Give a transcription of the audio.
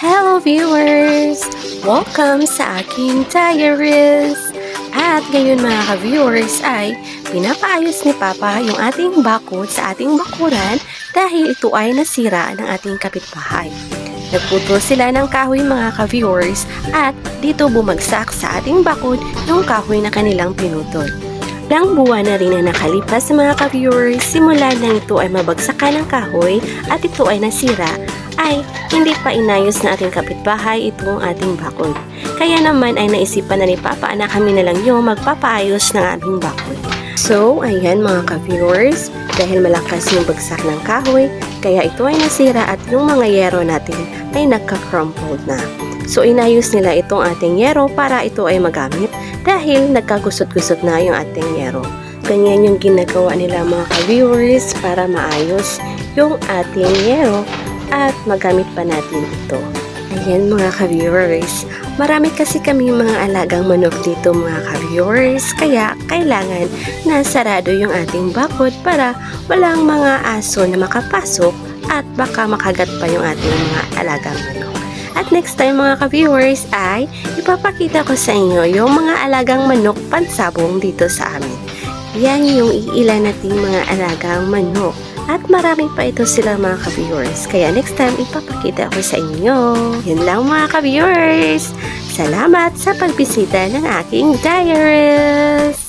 Hello viewers! Welcome sa aking diaries! At ngayon mga ka-viewers ay pinapaayos ni Papa yung ating bakod sa ating bakuran dahil ito ay nasira ng ating kapitbahay. Nagputol sila ng kahoy mga ka-viewers at dito bumagsak sa ating bakod yung kahoy na kanilang pinutol. Ilang buwan na rin na nakalipas mga ka-viewers simula nang ito ay mabagsakan ng kahoy at ito ay nasira ay hindi pa inayos na ating kapitbahay itong ating bakod. Kaya naman ay naisipan na ni Papa na kami na lang yung magpapaayos ng aming bakod. So, ayan mga ka-viewers, dahil malakas yung bagsak ng kahoy, kaya ito ay nasira at yung mga yero natin ay nagka-crumpled na. So, inayos nila itong ating yero para ito ay magamit dahil nagkagusot-gusot na yung ating yero. Ganyan yung ginagawa nila mga ka-viewers para maayos yung ating yero at magamit pa natin ito. Ayan mga ka-viewers, marami kasi kami mga alagang manok dito mga ka-viewers, kaya kailangan na sarado yung ating bakod para walang mga aso na makapasok at baka makagat pa yung ating mga alagang manok. At next time mga ka-viewers ay ipapakita ko sa inyo yung mga alagang manok pansabong dito sa amin. Yan yung iilan nating mga alagang manok. At marami pa ito sila mga ka-viewers. Kaya next time ipapakita ko sa inyo. Yun lang mga ka-viewers. Salamat sa pagbisita ng aking diaries.